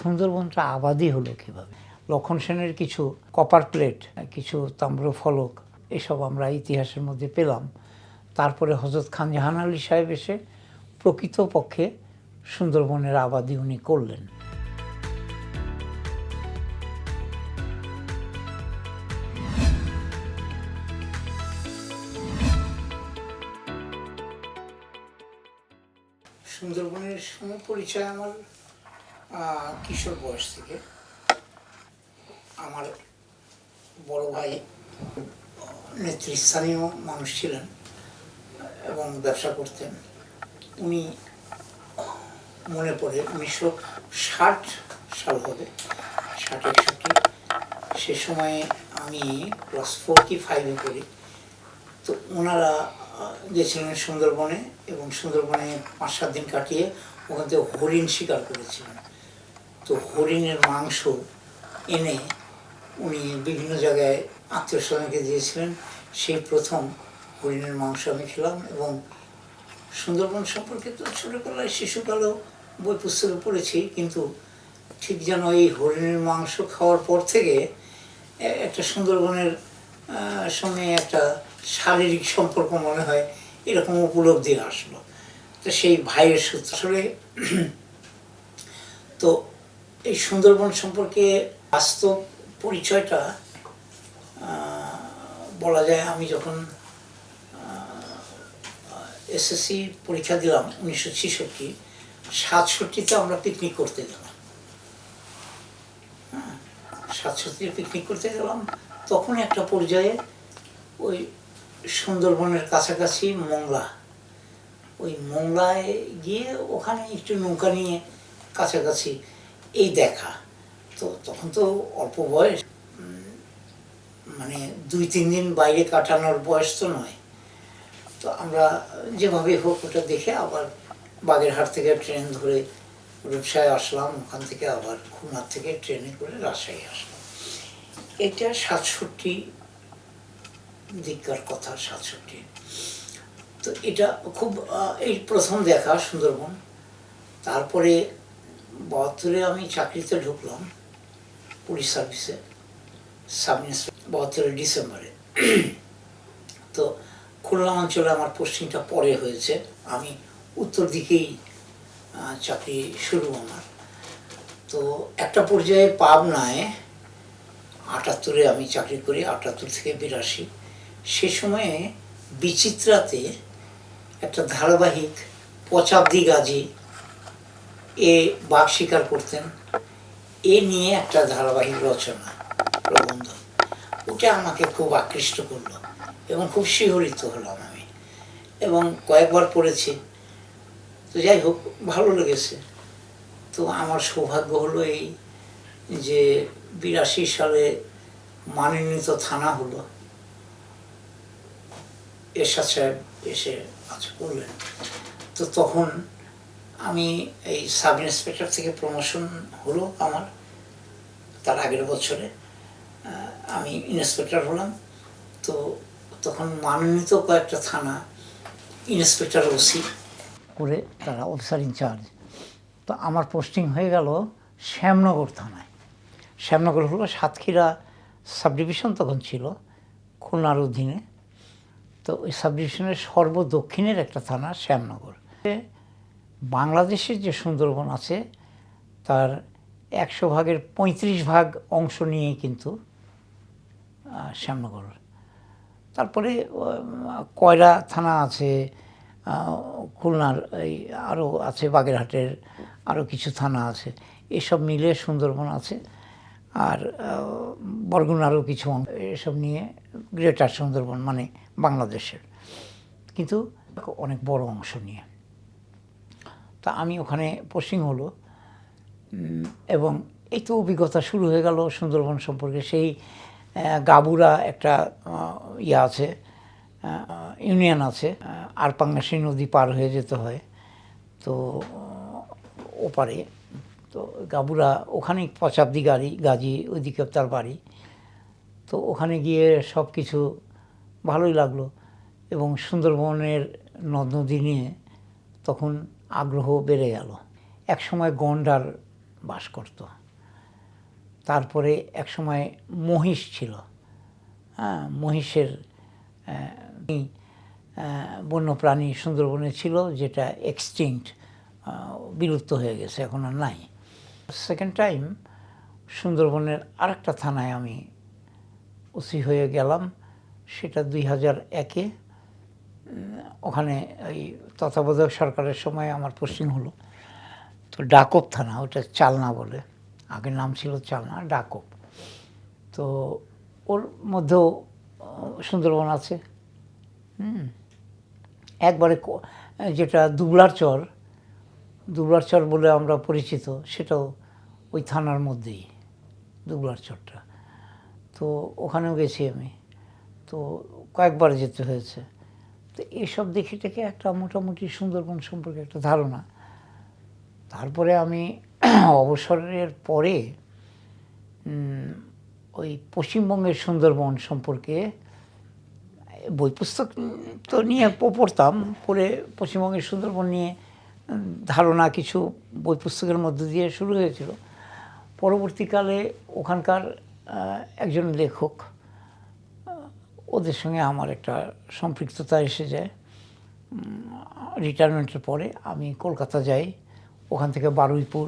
সুন্দরবনটা আবাদি হলো কীভাবে? লক্ষণ সেনের কিছু কপার প্লেট কিছু তাম্র ফলক, এসব আমরা ইতিহাসের মধ্যে পেলাম। তারপরে হজরত খান জাহান আলী সাহেব এসে প্রকৃতপক্ষে সুন্দরবনের আবাদি উনি করলেন। সুন্দরবনের সঙ্গে পরিচয় আমার কিশোর বয়স থেকে আমার বড় ভাই নেতৃস্থানীয় মানুষ ছিলেন এবং ব্যবসা করতেন। উনি মনে পড়ে উনিশশো ষাট সাল হবে। ষাট একষট্টি। সে সময়ে আমি ক্লাস ফোর কি ফাইভে পড়ি। তো ওনারা গেছিলেন সুন্দরবনে এবং সুন্দরবনে পাঁচ সাত দিন কাটিয়ে ওখান থেকে হরিণ শিকার করেছিলেন। তো হরিণের মাংস এনে উনি বিভিন্ন জায়গায় আত্মীয় স্বজনকে দিয়েছিলেন। সেই প্রথম হরিণের মাংস আমি খেলাম এবং সুন্দরবন সম্পর্কে তো ছোটোবেলায়, শিশুকালেও বই পুস্তকে পড়েছি, কিন্তু ঠিক যেন এই হরিণের মাংস খাওয়ার পর থেকে একটা সুন্দরবনের সঙ্গে একটা শারীরিক সম্পর্ক মনে হয়, এরকম উপলব্ধি আসলো। তো সেই ভাইয়ের সূত্রে তো এই সুন্দরবন সম্পর্কে বাস্তব পরিচয়টা বলা যায় আমি যখন এসএসসি পরীক্ষা দিলাম উনিশশো ছেষট্টি, সাতষট্টিতে আমরা পিকনিক করতে গেলাম। হ্যাঁ সাতষট্টিতে পিকনিক করতে গেলাম, তখন একটা পর্যায়ে ওই সুন্দরবনের কাছাকাছি মংলা, ওই মংলায় গিয়ে ওখানে একটু নৌকা নিয়ে কাছাকাছি এই দেখা। তো তখন তো অল্প বয়স। মানে দুই, তিন দিন বাইরে কাটানোর বয়স তো নয়। তো আমরা যেভাবে হোক ওটা দেখে আবার বাগেরহাট থেকে ট্রেন ধরে রূপসায় আসলাম। ওখান থেকে আবার খুলনার থেকে ট্রেনে করে রাজশাহী আসলাম। এটা সাতষট্টি দিককার কথা, সাতষট্টি। তো এটা খুব এই প্রথম দেখা সুন্দরবন। তারপরে বাহাত্তরে আমি চাকরিতে ঢুকলাম পুলিশ সার্ভিসে সাব ইন্সপেক্টর বাহাত্তরের ডিসেম্বরে। তো খুলনা অঞ্চলে আমার পোস্টিংটা পরে হয়েছে। আমি উত্তর দিকেই চাকরি শুরু আমার। তো একটা পর্যায়ে পাবনায় আটাত্তরে আমি চাকরি করি, আটাত্তর থেকে বিরাশি। সে সময়ে বিচিত্রাতে একটা ধারাবাহিক পচাব্দি গাজী এ বাঘ শিকার করতেন। এ নিয়ে একটা ধারাবাহিক রচনা, প্রবন্ধ। ওটা আমাকে খুব আকৃষ্ট করল এবং খুব শিহরিত হলাম আমি এবং কয়েকবার পড়েছি। তো যাই হোক, ভালো লেগেছে। তো আমার সৌভাগ্য হলো এই যে বিরাশি সালে মানোনীত থানা হলো। এরশাদ সাহেব এসে কাজ করলেন। তো তখন আমি এই সাব ইন্সপেক্টর থেকে প্রমোশন হলো আমার, তার আগের বছরে। আমি ইন্সপেক্টর হলাম। তো তখন মানোনীত কয়েকটা থানা ইন্সপেক্টর ওসি করে তারা অফিসার ইনচার্জ তো আমার পোস্টিং হয়ে গেল শ্যামনগর থানায়। শ্যামনগর হলো সাতক্ষীরা সাব ডিভিশন তখন ছিল খুলনার অধীনে। তো ওই সাব ডিভিশনের সর্বদক্ষিণের একটা থানা শ্যামনগর। বাংলাদেশের যে সুন্দরবন আছে, তার একশো ভাগের পঁয়ত্রিশ ভাগ অংশ নিয়েই কিন্তু শ্যামনগর। তারপরে কয়রা থানা আছে খুলনার এই আরও আছে, বাগেরহাটের আরও কিছু থানা আছে, এসব মিলে সুন্দরবন আছে। আর বরগুনারও কিছু এসব নিয়ে গ্রেটার সুন্দরবন মানে বাংলাদেশের। কিন্তু অনেক বড় অংশ নিয়ে। তা আমি ওখানে পোস্টিং হলো। এবং এই তো অভিজ্ঞতা শুরু হয়ে গেল সুন্দরবন সম্পর্কে। সেই গাবুরা একটা ইয়ে আছে ইউনিয়ন আছে আহ, আরপাঙ্গাসী নদী পার হয়ে যেতে হয়। তো ওপারে তো গাবুরা ওখানেই পচাব্দি গাড়ি গাজী ওইদিকে তার বাড়ি। তো ওখানে গিয়ে সব কিছু ভালোই লাগল এবং সুন্দরবনের নদ নদী নিয়ে তখন আগ্রহ বেড়ে গেল। এক সময় গন্ডার বাস করত। তারপরে একসময় মহিষ ছিল। হ্যাঁ মহিষের বন্যপ্রাণী সুন্দরবনে ছিল যেটা এক্সটিংক্ট বিলুপ্ত হয়ে গেছে, এখন আর নাই। সেকেন্ড টাইম সুন্দরবনের আরেকটা থানায় আমি ওসি হয়ে গেলাম, সেটা দুই হাজার একে। ওখানে এই তত্ত্বাবধায়ক সরকারের সময় আমার পোস্টিং হলো, তো ডাকব থানা, ওটা চালনা বলে, আগের নাম ছিল চালনা ডাকব তো ওর মধ্যেও সুন্দরবন আছে। হুম। একবারে যেটা দুবলার চর দুবলার চর বলে আমরা পরিচিত, সেটাও ওই থানার মধ্যেই, দুবলার চরটা। তো ওখানেও গেছি আমি। তো কয়েকবার যেতে হয়েছে। তো এইসব দেখে থেকে একটা মোটামুটি সুন্দরবন সম্পর্কে একটা ধারণা। তারপরে আমি অবসরের পরে ওই পশ্চিমবঙ্গের সুন্দরবন সম্পর্কে বই পুস্তক তো নিয়ে পড়তাম, পড়ে পশ্চিমবঙ্গের সুন্দরবন নিয়ে ধারণা কিছু বই পুস্তকের মধ্যে দিয়ে শুরু হয়েছিল। পরবর্তীকালে ওখানকার একজন লেখক ওদের সঙ্গে আমার একটা সম্পৃক্ততা এসে যায়। রিটায়ারমেন্টের পরে আমি কলকাতা যাই, ওখান থেকে বারুইপুর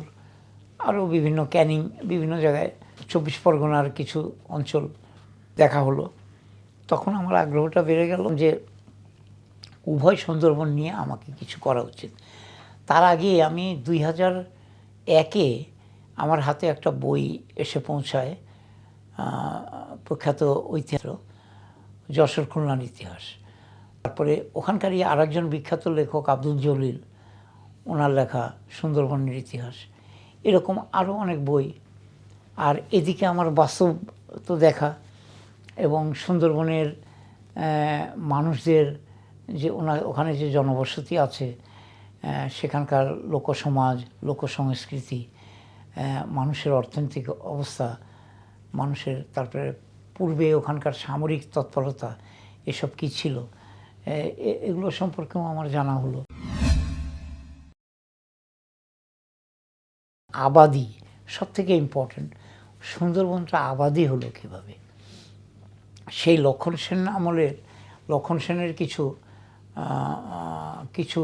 আরও বিভিন্ন ক্যানিং, বিভিন্ন জায়গায় চব্বিশ পরগনার কিছু অঞ্চল দেখা হলো। তখন আমার আগ্রহটা বেড়ে গেল যে উভয় সুন্দরবন নিয়ে আমাকে কিছু করা উচিত। তার আগে আমি দুই হাজার একে আমার হাতে একটা বই এসে পৌঁছায় প্রখ্যাত ঐতিহাস যশোর খুলনার ইতিহাস। তারপরে ওখানকারই আরেকজন বিখ্যাত লেখক আব্দুল জলিল, ওনার লেখা সুন্দরবনের ইতিহাস। এরকম আরও অনেক বই। আর এদিকে আমার বাস্তব তো দেখা এবং সুন্দরবনের মানুষদের যে ওনার ওখানে যে জনবসতি আছে সেখানকার লোকসমাজ, লোকসংস্কৃতি মানুষের অর্থনৈতিক অবস্থা, মানুষের তারপরে পূর্বে ওখানকার সামরিক তৎপরতা এসব কি ছিল? এগুলো সম্পর্কেও আমার জানা হলো। আবাদি সব থেকে ইম্পর্টেন্ট সুন্দরবনটা আবাদি হলো কীভাবে? সেই লক্ষণ সেন আমলের, লক্ষণ সেনের কিছু কিছু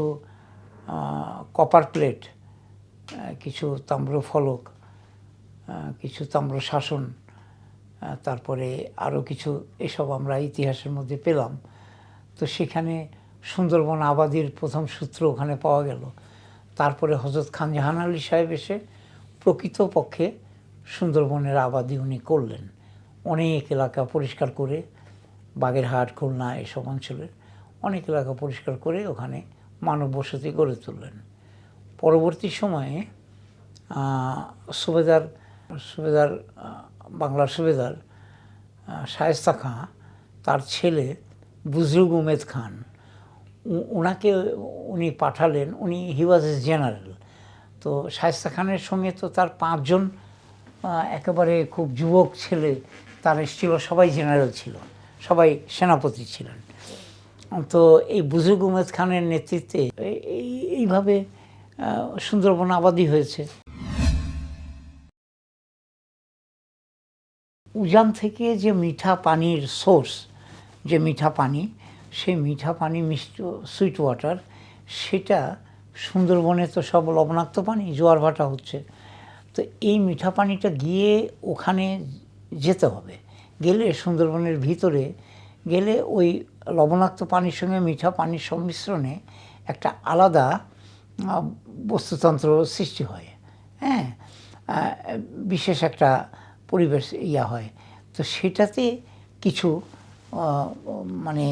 কপার প্লেট কিছু তাম্র ফলক কিছু তাম্র শাসন তারপরে আরও কিছু এসব আমরা ইতিহাসের মধ্যে পেলাম। তো সেখানে সুন্দরবন আবাদির প্রথম সূত্র ওখানে পাওয়া গেল। তারপরে হজরত খান জাহান আলী সাহেব এসে প্রকৃতপক্ষে সুন্দরবনের আবাদি উনি করলেন। অনেক এলাকা পরিষ্কার করে, বাগেরহাট, খুলনা এসব অঞ্চলের অনেক এলাকা পরিষ্কার করে ওখানে মানব বসতি গড়ে তুললেন। পরবর্তী সময়ে সুবেদার সুবেদার বাংলার সুবেদার শায়েস্তা খাঁ, তার ছেলে বুজরুগ উমেদ খান। ওনাকে উনি পাঠালেন, উনি হি ওয়াজ এ জেনারেল তো শায়েস্তা খানের সঙ্গে তো তার পাঁচজন একেবারে খুব যুবক ছেলে, তার এসেছিল, সবাই জেনারেল ছিল, সবাই সেনাপতি ছিলেন। তো এই বুজুর্গ উমেদ খানের নেতৃত্বে এই- এইভাবে সুন্দরবন আবাদি হয়েছে। উজান থেকে যে মিঠা পানির সোর্স যে মিঠা পানি, সেই মিঠা পানি মিষ্টি সুইট ওয়াটার সেটা সুন্দরবনে তো সব লবণাক্ত পানি, জোয়ার ভাটা হচ্ছে। তো এই মিঠা পানিটা গিয়ে ওখানে যেতে হবে। গেলে সুন্দরবনের ভিতরে গেলে ওই লবণাক্ত পানির সঙ্গে মিঠা পানির সংমিশ্রণে একটা আলাদা বস্তুতন্ত্র সৃষ্টি হয়। হ্যাঁ? বিশেষ একটা পরিবেশ ইয়া হয়। তো সেটাতে কিছু মানে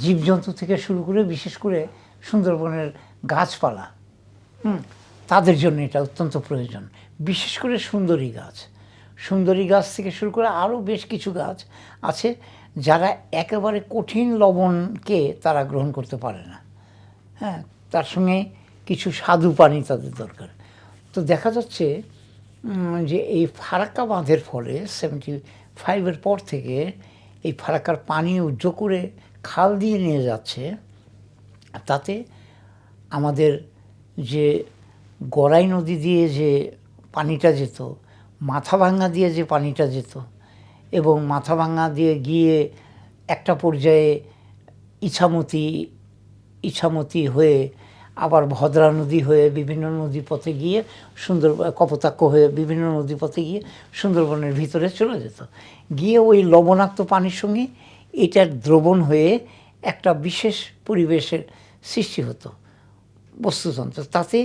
জীবজন্তু থেকে শুরু করে বিশেষ করে সুন্দরবনের গাছপালা, হুম, তাদের জন্য এটা অত্যন্ত প্রয়োজন। বিশেষ করে সুন্দরী গাছ। সুন্দরী গাছ থেকে শুরু করে আরও বেশ কিছু গাছ আছে যারা একেবারে কঠিন লবণকে তারা গ্রহণ করতে পারে না। হ্যাঁ তার সঙ্গে কিছু স্বাদু পানি তাদের দরকার। তো দেখা যাচ্ছে যে এই ফারাক্কা বাঁধের ফলে সেভেন্টি ফাইভের পর থেকে এই ফারাক্কার পানি উজ্জ্ব করে খাল দিয়ে নিয়ে যাচ্ছে। তাতে আমাদের যে গড়াই নদী দিয়ে যে পানিটা যেত মাথা মাথাভাঙ্গা দিয়ে যে পানিটা যেত এবং মাথা মাথাভাঙ্গা দিয়ে গিয়ে একটা পর্যায়ে ইছামতি ইছামতি হয়ে আবার ভদ্রা নদী হয়ে বিভিন্ন নদী পথে গিয়ে সুন্দর কপোতাক্ষ হয়ে বিভিন্ন নদী পথে গিয়ে সুন্দরবনের ভিতরে চলে যেত। গিয়ে ওই লবণাক্ত পানির সঙ্গে এটার দ্রবণ হয়ে একটা বিশেষ পরিবেশের সৃষ্টি হতো, বস্তুতন্ত্র। তাতে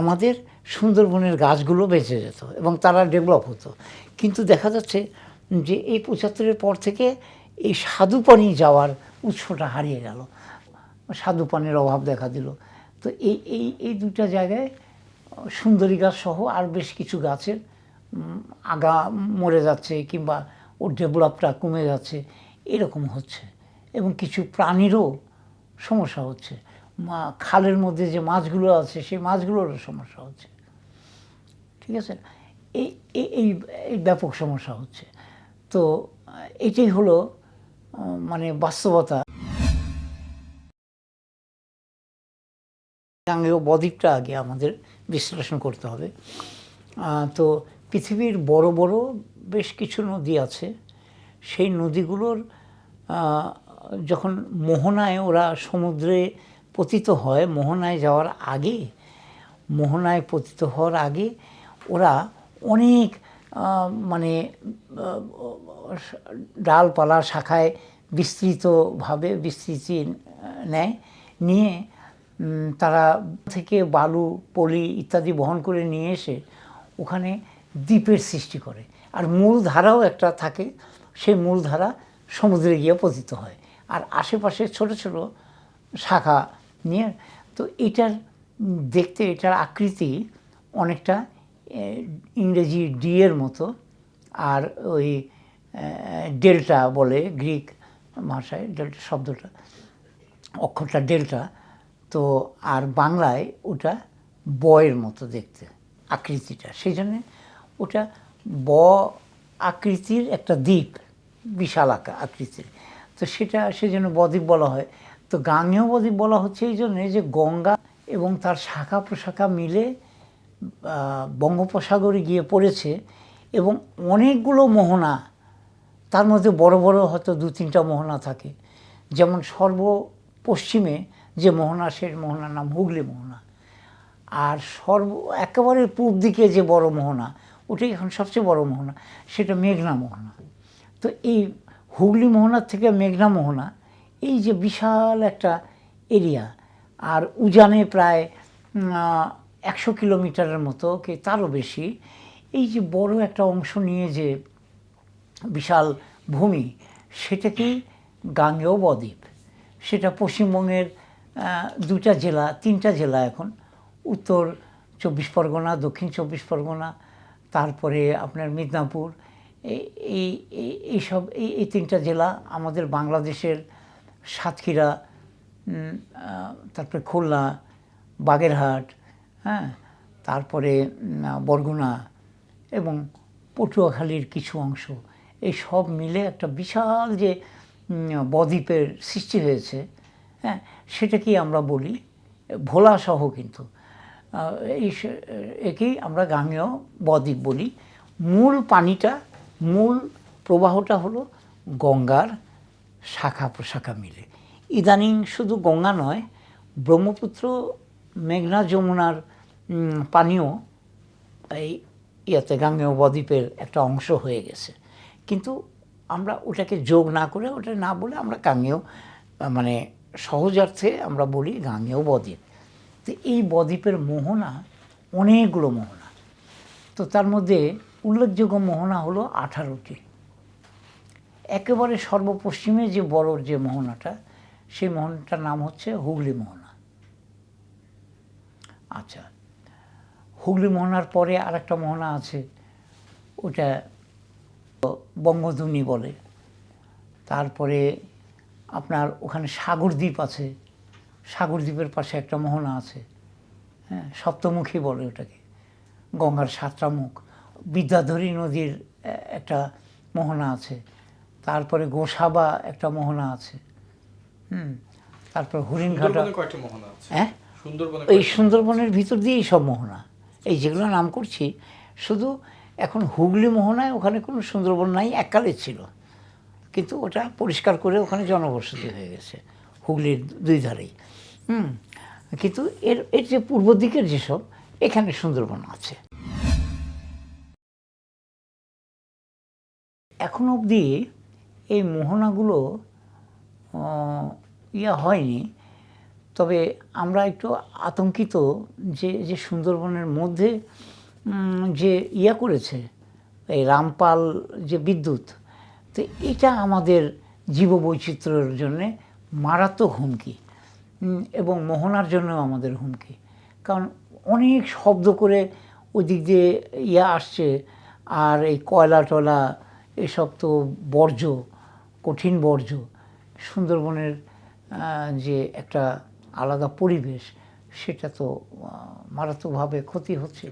আমাদের সুন্দরবনের গাছগুলো বেঁচে যেত এবং তারা ডেভেলপ হতো। কিন্তু দেখা যাচ্ছে যে এই পঁচাত্তরের পর থেকে এই স্বাদু পানি যাওয়ার উৎসটা হারিয়ে গেল। স্বাদু পানির অভাব দেখা দিল। তো এই এই এই দুটা জায়গায় সুন্দরী গাছ সহ আর বেশ কিছু গাছের আগা মরে যাচ্ছে কিংবা ওর ডেভেলপটা কমে যাচ্ছে, এরকম হচ্ছে। এবং কিছু প্রাণীরও সমস্যা হচ্ছে। খালের মধ্যে যে মাছগুলো আছে, সেই মাছগুলোরও সমস্যা হচ্ছে। ঠিক আছে? এই- এই এই ব্যাপক সমস্যা হচ্ছে। তো, এটাই হলো মানে বাস্তবতা। গাঙ্গেয় বদ্বীপটা আগে আমাদের বিশ্লেষণ করতে হবে। তো পৃথিবীর বড় বড় বেশ কিছু নদী আছে। সেই নদীগুলোর যখন মোহনায় ওরা সমুদ্রে পতিত হয়, মোহনায় যাওয়ার আগে, মোহনায় পতিত হওয়ার আগে ওরা অনেক মানে ডালপালা শাখায় বিস্তৃতভাবে বিস্তৃতি নেয়, নিয়ে তারা থেকে বালু, পলি ইত্যাদি বহন করে নিয়ে এসে ওখানে দ্বীপের সৃষ্টি করে। আর মূল ধারাও একটা থাকে, সেই মূল ধারা সমুদ্রে গিয়ে পতিত হয়। আর আশেপাশে ছোট ছোট শাখা নিয়ে, তো এটার দেখতে, এটার আকৃতি অনেকটা ইংরেজি ডি এর মতো। আর ওই ডেল্টা বলে গ্রিক ভাষায়, ডেল্টা শব্দটা, অক্ষরটা ডেল্টা। তো আর বাংলায় ওটা বয়ের মতো দেখতে, আকৃতিটা। সেই জন্যে ওটা ব আকৃতির একটা দ্বীপ, বিশাল আকা আকৃতির। তো সেটা সেজন্য বদ্বীপ বলা হয়। তো গাঙ্গেয় বদ্বীপ বলা হচ্ছে এই জন্যে যে গঙ্গা এবং তার শাখা প্রশাখা মিলে বঙ্গোপসাগরে গিয়ে পড়েছে এবং অনেকগুলো মোহনা, তার মধ্যে বড় বড় হয়তো দু তিনটা মোহনা থাকে। যেমন সর্ব পশ্চিমে যে মোহনা, সেই মোহনার নাম হুগলি মোহনা। আর সর্ব, একেবারে পূর্ব দিকে যে বড় মোহনা, ওটাই এখন সবচেয়ে বড় মোহনা, সেটা মেঘনা মোহনা। তো এই হুগলি মোহনার থেকে মেঘনা মোহনা, এই যে বিশাল একটা এরিয়া, আর উজানে প্রায় একশো কিলোমিটারের মতো, কি তারও বেশি, এই যে বড় একটা অংশ নিয়ে যে বিশাল ভূমি, সেটাকেই গাঙ্গেয় বদ্বীপ। সেটা পশ্চিমবঙ্গের দুটা জেলা, তিনটা জেলা এখন। উত্তর চব্বিশ পরগনা, দক্ষিণ চব্বিশ পরগনা, তারপরে আপনার মিদনাপুর। এই- এই এই- এইসব, এই এই তিনটা জেলা আমাদের বাংলাদেশের সাতক্ষীরা তারপরে খুলনা, বাগেরহাট হ্যাঁ তারপরে বরগুনা এবং পটুয়াখালীর কিছু অংশ। এই সব মিলে একটা বিশাল যে বদ্বীপের সৃষ্টি হয়েছে। হ্যাঁ সেটাকেই আমরা বলি ভোলা সহ কিন্তু এই একেই আমরা গাঙ্গেয় বদ্বীপ বলি। মূল পানিটা, মূল প্রবাহটা হলো গঙ্গার শাখা প্রশাখা মিলে। ইদানিং শুধু গঙ্গা নয়, ব্রহ্মপুত্র, মেঘনা যমুনার পানিও এই ইয়াতে গাঙ্গেয় বদ্বীপের একটা অংশ হয়ে গেছে। কিন্তু আমরা ওটাকে যোগ না করে ওটা না বলে আমরা গাঙ্গেয় মানে সহজার্থে আমরা বলি গাঙ্গেয় বদ্বীপ। তো এই বদ্বীপের মোহনা অনেকগুলো মোহনা। তো তার মধ্যে উল্লেখযোগ্য মোহনা হলো আঠারোটি। একেবারে সর্বপশ্চিমে যে বড় যে মোহনাটা, সেই মোহনাটার নাম হচ্ছে হুগলি মোহনা। আচ্ছা হুগলি মোহনার পরে আরেকটা মোহনা আছে, ওটা বঙ্গধুনি বলে। তারপরে আপনার ওখানে সাগর দ্বীপ আছে। সাগর দ্বীপের পাশে একটা মোহনা আছে। হ্যাঁ সপ্তমুখী বলে ওটাকে। গঙ্গার সাতটা মুখ বিদ্যাধরী নদীর একটা মোহনা আছে। তারপরে গোসাবা একটা মোহনা আছে। হুম তারপর হরিণঘাটা হ্যাঁ? এই সুন্দরবনের ভিতর দিয়েই সব মোহনা। এই যেগুলো নাম করছি শুধু এখন হুগলি মোহনায় ওখানে কোনো সুন্দরবন নাই এককালে ছিল। কিন্তু ওটা পরিষ্কার করে ওখানে জনবসতি হয়ে গেছে, হুগলির দুই ধারেই। হুম, কিন্তু এর এর যে পূর্ব দিকের যেসব, এখানে সুন্দরবন আছে। এখন অবধি এই মোহনাগুলো ইয়া হয়নি, তবে আমরা একটু আতঙ্কিত যে যে সুন্দরবনের মধ্যে যে ইয়া করেছে, এই রামপাল যে বিদ্যুৎ তো এটা আমাদের জীববৈচিত্র্যের জন্যে মারাত্মক হুমকি এবং মোহনার জন্যও আমাদের হুমকি। কারণ অনেক শব্দ করে ওই দিক দিয়ে ইয়া আসছে, আর এই কয়লা টয়লা এসব তো বর্জ্য, কঠিন বর্জ্য। সুন্দরবনের যে একটা আলাদা পরিবেশ, সেটা তো মারাত্মকভাবে ক্ষতি হচ্ছে।